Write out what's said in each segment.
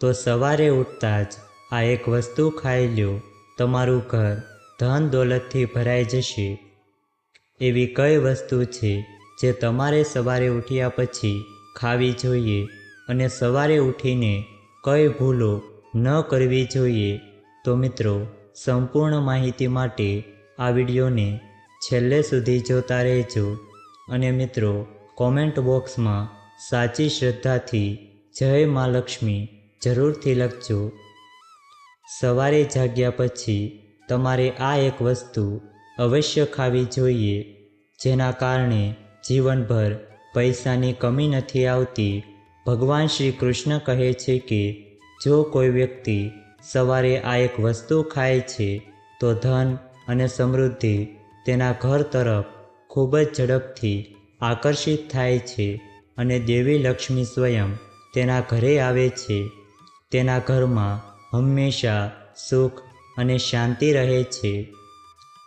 તો સવારે ઉઠતા જ આ એક વસ્તુ ખાઈ લ્યો, તમારું ઘર ધન દોલતથી ભરાઈ જશે. એવી કઈ વસ્તુ છે જે તમારે સવારે ઉઠ્યા પછી ખાવી જોઈએ અને સવારે ઉઠીને કઈ ભૂલો ન કરવી જોઈએ? તો મિત્રો, સંપૂર્ણ માહિતી માટે આ વિડીયોને છેલ્લે સુધી જોતા રહેજો અને મિત્રો, કોમેન્ટ બોક્સમાં સાચી શ્રદ્ધાથી જય મા લક્ષ્મી. જરૂરથી લખજો. સવારે જાગ્યા પછી તમારે આ એક વસ્તુ અવશ્ય ખાવી જોઈએ, જેના કારણે જીવનભર પૈસાની કમી નથી આવતી. ભગવાન શ્રી કૃષ્ણ કહે છે કે, જો કોઈ વ્યક્તિ સવારે આ એક વસ્તુ ખાય છે, તો ધન અને સમૃદ્ધિ તેના ઘર તરફ ખૂબ જ ઝડપથી આકર્ષિત થાય છે અને દેવી લક્ષ્મી સ્વયં તેના ઘરે આવે છે. તેના ઘરમાં હંમેશા સુખ અને શાંતિ રહે છે.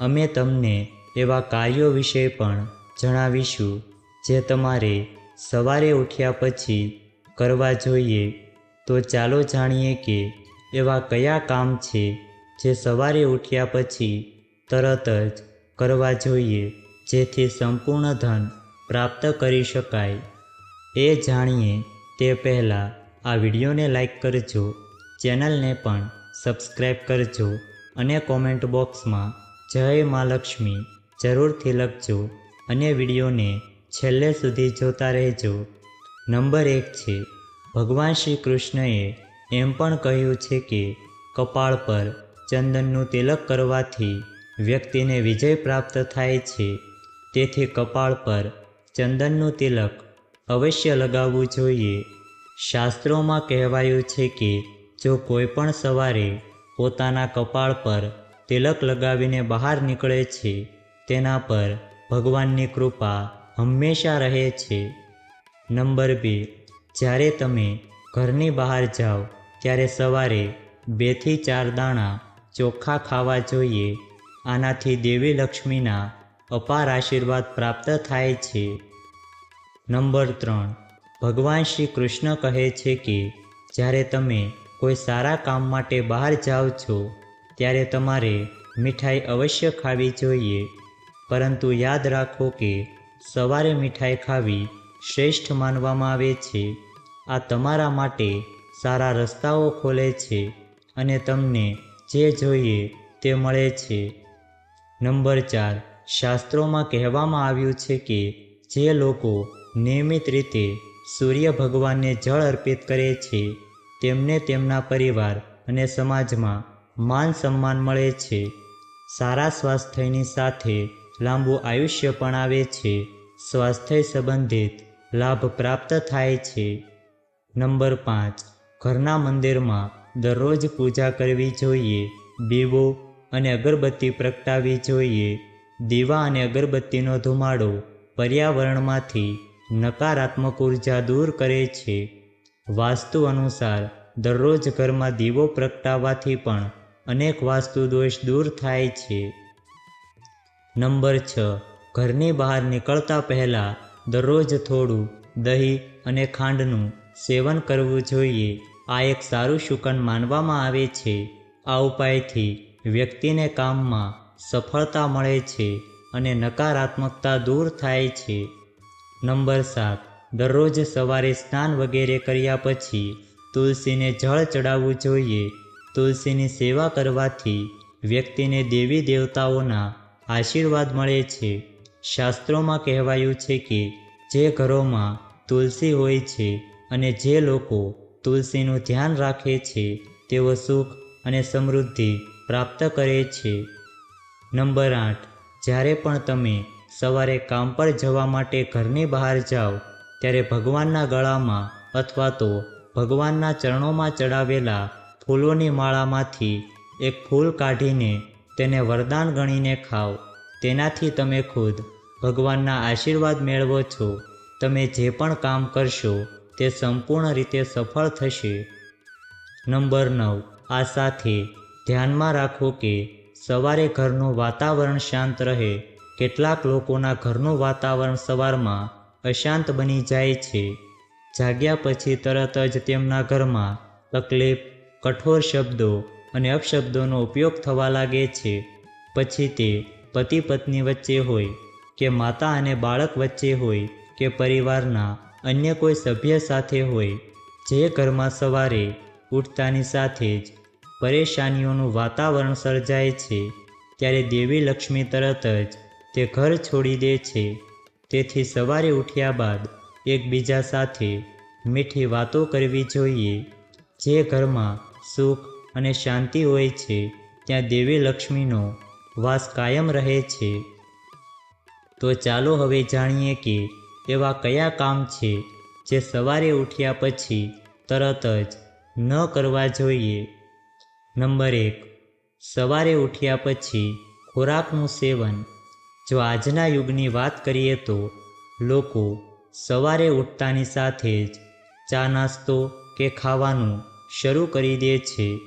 અમે તમને એવા કાર્યો વિશે પણ જણાવીશું, જે તમારે સવારે ઉઠ્યા પછી કરવા જોઈએ. તો ચાલો જાણીએ કે એવા કયા કામ છે, જે સવારે ઉઠ્યા પછી તરત જ કરવા જોઈએ, જેથી સંપૂર્ણ ધન પ્રાપ્ત કરી શકાય. એ જાણીએ તે પહેલાં આ વિડીયોને લાઇક કરજો, ચેનલને પણ સબસ્ક્રાઈબ કરજો અને કોમેન્ટ બોક્સમાં જય મા લક્ષ્મી જરૂરથી લખજો અને વિડીયોને છેલ્લે સુધી જોતા રહેજો. નંબર એક છે, ભગવાન શ્રી કૃષ્ણએ એમ પણ કહ્યું છે કે કપાળ પર ચંદનનું તિલક કરવાથી વ્યક્તિને વિજય પ્રાપ્ત થાય છે. તેથી કપાળ પર ચંદનનું તિલક અવશ્ય લગાવવું જોઈએ. શાસ્ત્રોમાં કહેવાયું છે કે, જો કોઈ પણ સવારે પોતાના કપાળ પર તિલક લગાવીને બહાર નીકળે છે, તેના પર ભગવાનની કૃપા હંમેશા રહે છે. નંબર બે, જ્યારે તમે ઘરની બહાર જાઓ, ત્યારે સવારે બેથી ચાર દાણા ચોખ્ખા ખાવા જોઈએ. આનાથી દેવી લક્ષ્મીના અપાર આશીર્વાદ પ્રાપ્ત થાય છે. નંબર ત્રણ ભગવાન શ્રી કૃષ્ણ કહે છે કે, જ્યારે તમે કોઈ સારા કામ માટે બહાર જાઓ છો, ત્યારે તમારે મીઠાઈ અવશ્ય ખાવી જોઈએ. પરંતુ યાદ રાખો કે, સવારે મીઠાઈ ખાવી શ્રેષ્ઠ માનવામાં આવે છે. આ તમારા માટે સારા રસ્તાઓ ખોલે છે અને તમને જે જોઈએ તે મળે છે. નંબર ચાર. શાસ્ત્રોમાં કહેવામાં આવ્યું છે કે, જે લોકો નિયમિત રીતે સૂર્ય ભગવાનને જળ અર્પિત કરે છે. તેમને તેમના પરિવાર અને સમાજમાં માન સન્માન મળે છે. સારા સ્વાસ્થ્યની સાથે લાંબુ આયુષ્ય પણ આવે છે. સ્વાસ્થ્ય સંબંધિત લાભ પ્રાપ્ત થાય છે. નંબર પાંચ. ઘરના મંદિરમાં દરરોજ પૂજા કરવી જોઈએ. દીવો અને અગરબત્તી પ્રગટાવી જોઈએ. દીવા અને અગરબત્તીનો ધુમાડો પર્યાવરણમાંથી નકારાત્મક ઊર્જા દૂર કરે છે. વાસ્તુ અનુસાર, દરરોજ ઘરમાં દીવો પ્રગટાવવાથી પણ અનેક વાસ્તુ દોષ દૂર થાય છે. નંબર છ, ઘરની બહાર નીકળતા પહેલાં દરરોજ થોડું દહીં અને ખાંડનું સેવન કરવું જોઈએ. આ એક સારું શુકન માનવામાં આવે છે. આ ઉપાયથી વ્યક્તિને કામમાં સફળતા મળે છે અને નકારાત્મકતા દૂર થાય છે. નંબર સાત. દરરોજ સવારે સ્નાન વગેરે કર્યા પછી તુલસીને જળ ચડાવવું જોઈએ. તુલસીની સેવા કરવાથી વ્યક્તિને દેવી દેવતાઓના આશીર્વાદ મળે છે. શાસ્ત્રોમાં કહેવાયું છે કે જે ઘરોમાં તુલસી હોય છે અને જે લોકો તુલસીનું ધ્યાન રાખે છે, તેઓ સુખ અને સમૃદ્ધિ પ્રાપ્ત કરે છે. નંબર આઠ. જ્યારે પણ તમે સવારે કામ પર જવા માટે ઘરની બહાર જાઓ, ત્યારે ભગવાનના ગળામાં અથવા તો ભગવાનના ચરણોમાં ચડાવેલા ફૂલોની માળામાંથી એક ફૂલ કાઢીને તેને વરદાન ગણીને ખાઓ. તેનાથી તમે ખુદ ભગવાનના આશીર્વાદ મેળવો છો. તમે જે પણ કામ કરશો, તે સંપૂર્ણ રીતે સફળ થશે. નંબર નવ. આ સાથે ધ્યાનમાં રાખો કે સવારે ઘરનું વાતાવરણ શાંત રહે. કેટલાક લોકોના ઘરનું વાતાવરણ સવારમાં અશાંત બની જાય છે. જાગ્યા પછી તરત જ તેમના ઘરમાં તકલીફ, કઠોર શબ્દો અને અપશબ્દોનો ઉપયોગ થવા લાગે છે. પછી તે પતિ પત્ની વચ્ચે હોય કે માતા અને બાળક વચ્ચે હોય કે પરિવારના અન્ય કોઈ સભ્ય સાથે હોય, જે ઘરમાં સવારે ઉઠતાની સાથે જ પરેશાનીઓનું વાતાવરણ સર્જાય છે, ત્યારે દેવી લક્ષ્મી તરત જ તે ઘર છોડી દે છે. તેથી સવારે ઉઠ્યા બાદ એકબીજા સાથે મીઠી વાતો કરવી જોઈએ. જે ઘરમાં સુખ અને શાંતિ હોય છે, ત્યાં દેવી લક્ષ્મીનો વાસ કાયમ રહે છે. તો ચાલો હવે જાણીએ કે એવા કયા કામ છે, જે સવારે ઉઠ્યા પછી તરત જ ન કરવા જોઈએ. નંબર એક. સવારે ઉઠ્યા પછી ખોરાકનું સેવન. જો આજના યુગની વાત કરીએ તો લોકો સવારે ઉઠતાની સાથે જ ચા નાસ્તો કે ખાવાનું શરૂ કરી દે છે.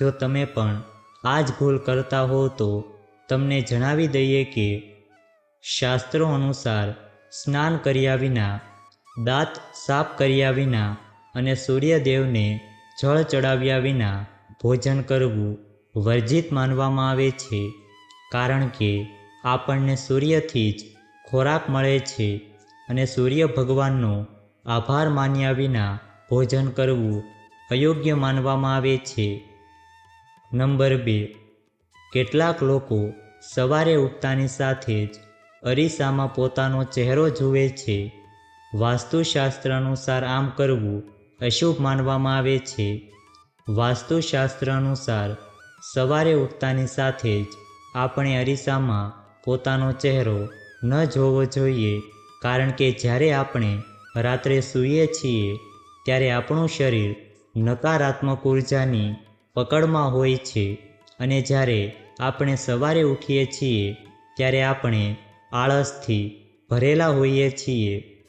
જો તમે પણ આ જ ભૂલ કરતા હો તો તમને જણાવી દઈએ કે શાસ્ત્રો અનુસાર સ્નાન કર્યા વિના, દાંત સાફ કર્યા વિના અને સૂર્યદેવને જળ ચડાવ્યા વિના ભોજન કરવું વર્જિત માનવામાં આવે છે. કારણ કે આપણને સૂર્યથી જ ખોરાક મળે છે અને સૂર્ય ભગવાનનો આભાર માન્યા વિના ભોજન કરવું અયોગ્ય માનવામાં આવે છે. નંબર બે. કેટલાક લોકો સવારે ઉઠતાની સાથે જ અરીસામાં પોતાનો ચહેરો જુએ છે. વાસ્તુશાસ્ત્ર અનુસાર આમ કરવું અશુભ માનવામાં આવે છે. વાસ્તુશાસ્ત્ર અનુસાર સવારે ઉઠતાની સાથે જ આપણે અરીસામાં પોતાનો ચહેરો ન જોવો જોઈએ, કારણ કે જ્યારે આપણે રાત્રે સૂઈએ છીએ, ત્યારે આપણું શરીર નકારાત્મક ઉર્જાની પકડમાં હોય છે અને જ્યારે આપણે સવારે ઉઠીએ છીએ, ત્યારે આપણે આળસથી ભરેલા હોઈએ છીએ.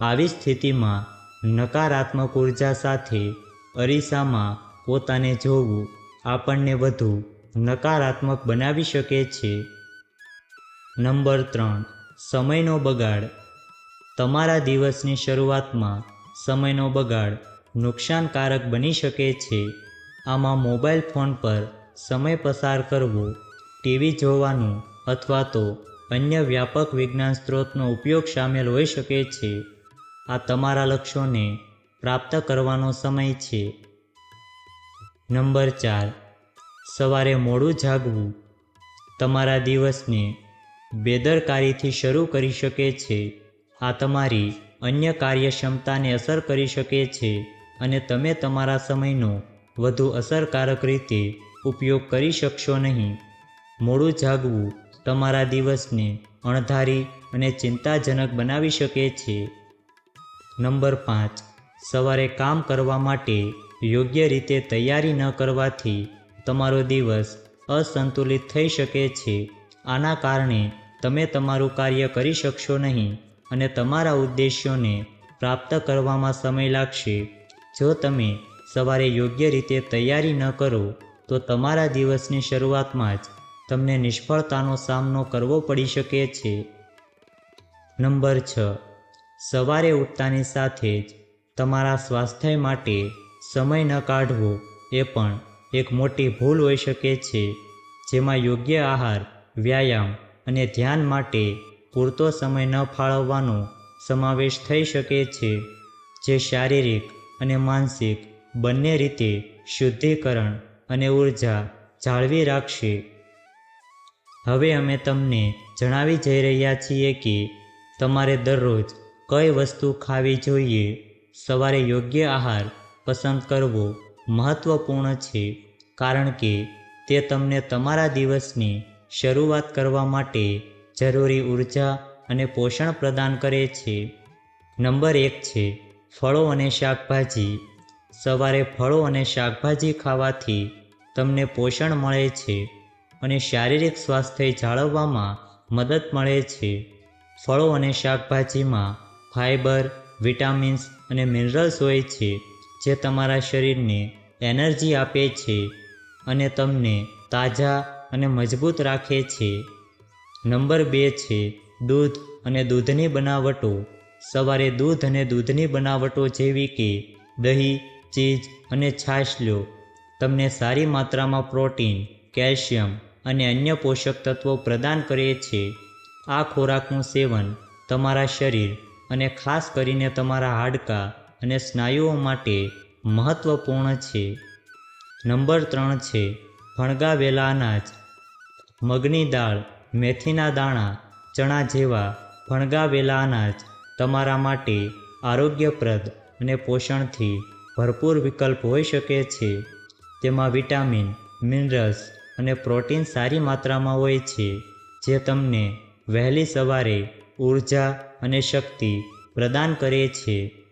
આવી સ્થિતિમાં નકારાત્મક ઊર્જા સાથે અરીસામાં પોતાને જોવું આપણને વધુ નકારાત્મક બનાવી શકે છે. નંબર ત્રણ, સમયનો બગાડ. તમારા દિવસની શરૂઆતમાં સમયનો બગાડ નુકસાનકારક બની શકે છે. આમાં મોબાઈલ ફોન પર સમય પસાર કરવો, ટીવી જોવાનું અથવા તો અન્ય વ્યાપક વિજ્ઞાન સ્ત્રોતનો ઉપયોગ સામેલ હોઈ શકે છે. આ તમારા લક્ષ્યોને પ્રાપ્ત કરવાનો સમય છે. નંબર ચાર, સવારે મોડું જાગવું. તમારા દિવસને બેદરકારીથી શરૂ કરી શકે છે. આ તમારી અન્ય કાર્યક્ષમતાને અસર કરી શકે છે અને તમે તમારા સમયનો વધુ અસરકારક રીતે ઉપયોગ કરી શકશો નહીં. મોડું જાગવું તમારા દિવસને અણધારી અને ચિંતાજનક બનાવી શકે છે. નંબર પાંચ. સવારે કામ કરવા માટે યોગ્ય રીતે તૈયારી ન કરવાથી તમારો દિવસ અસંતુલિત થઈ શકે છે. આના કારણે તમે તમારું કાર્ય કરી શકશો નહીં અને તમારા ઉદ્દેશ્યોને પ્રાપ્ત કરવામાં સમય લાગશે. જો તમે સવારે યોગ્ય રીતે તૈયારી ન કરો, તો તમારા દિવસની શરૂઆતમાં જ તમને નિષ્ફળતાનો સામનો કરવો પડી શકે છે. નંબર છ. સવારે ઉઠતાની સાથે જ તમારા સ્વાસ્થ્ય માટે સમય ન કાઢવો એ પણ એક મોટી ભૂલ હોઈ શકે છે, જેમાં યોગ્ય આહાર, વ્યાયામ અને ધ્યાન માટે પૂરતો સમય ન ફાળવવાનો સમાવેશ થઈ શકે છે, જે શારીરિક અને માનસિક બંને રીતે શુદ્ધિકરણ અને ઊર્જા જાળવી રાખશે. હવે અમે તમને જણાવી જઈ રહ્યા છીએ કે તમારે દરરોજ કઈ વસ્તુ ખાવી જોઈએ, સવારે યોગ્ય આહાર પસંદ કરવો મહત્વપૂર્ણ છે, કારણ કે તે તમને તમારા દિવસની શરૂઆત કરવા માટે જરૂરી ઊર્જા અને પોષણ પ્રદાન કરે છે. નંબર એક છે ફળો અને શાકભાજી. સવારે ફળો અને શાકભાજી ખાવાથી તમને પોષણ મળે છે અને શારીરિક સ્વાસ્થ્ય જાળવવામાં મદદ મળે છે. ફળો અને શાકભાજીમાં ફાઇબર વિટામિન્સ અને મિનરલ્સ હોય છે જે તમારા શરીરને એનર્જી આપે છે અને તમને તાજા અને મજબૂત રાખે છે. નંબર બે છે, દૂધ અને દૂધની બનાવટો. સવારે દૂધ અને દૂધની બનાવટો જેવી કે દહીં ચીઝ અને છાશ લો. તમને સારી માત્રામાં પ્રોટીન, કેલ્શિયમ અને અન્ય પોષક તત્વો પ્રદાન કરે છે. આ ખોરાકનું સેવન તમારા શરીર અને ખાસ કરીને તમારા હાડકાં અને સ્નાયુઓ માટે મહત્વપૂર્ણ છે. નંબર ત્રણ છે ફણગાવેલા અનાજ. મગની દાળ, મેથીના દાણા, ચણા જેવા ફણગાવેલા અનાજ તમારા માટે આરોગ્યપ્રદ અને પોષણથી ભરપૂર વિકલ્પ હોઈ શકે છે. તેમાં વિટામિન, મિનરલ્સ અને પ્રોટીન સારી માત્રામાં હોય છે, જે તમને વહેલી સવારે ઊર્જા અને શક્તિ પ્રદાન કરે છે.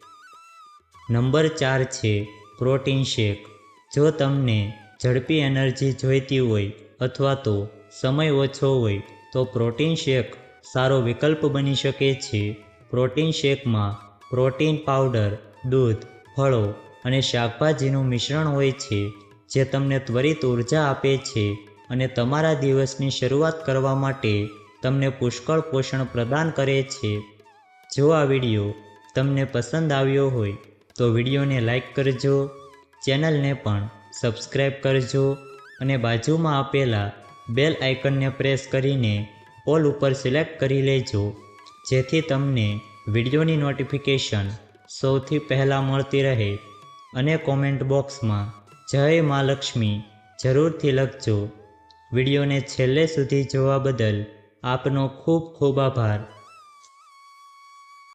નંબર ચાર છે, પ્રોટીન શેક. જો તમને ઝડપી એનર્જી જોઈતી હોય અથવા તો સમય ઓછો હોય તો પ્રોટીન શેક સારો વિકલ્પ બની શકે છે. પ્રોટીન શેકમાં પ્રોટીન પાવડર, દૂધ, ફળો અને શાકભાજીનું મિશ્રણ હોય છે, જે તમને ત્વરિત ઊર્જા આપે છે અને તમારા દિવસની શરૂઆત કરવા માટે તમને પુષ્કળ પોષણ પ્રદાન કરે છે. જો આ વીડિયો તમને પસંદ આવ્યો હોય તો વિડીયોને લાઈક કરજો, ચેનલને પણ સબસ્ક્રાઈબ કરજો અને બાજુમાં આપેલા બેલ આઇકનને પ્રેસ કરીને ઓલ ઉપર સિલેક્ટ કરી લેજો, જેથી તમને વિડીયોની નોટિફિકેશન સૌથી પહેલાં મળતી રહે અને કોમેન્ટ બોક્સમાં જય મા લક્ષ્મી જરૂરથી લખજો. વિડીયોને છેલ્લે સુધી જોવા બદલ આપનો ખૂબ ખૂબ આભાર.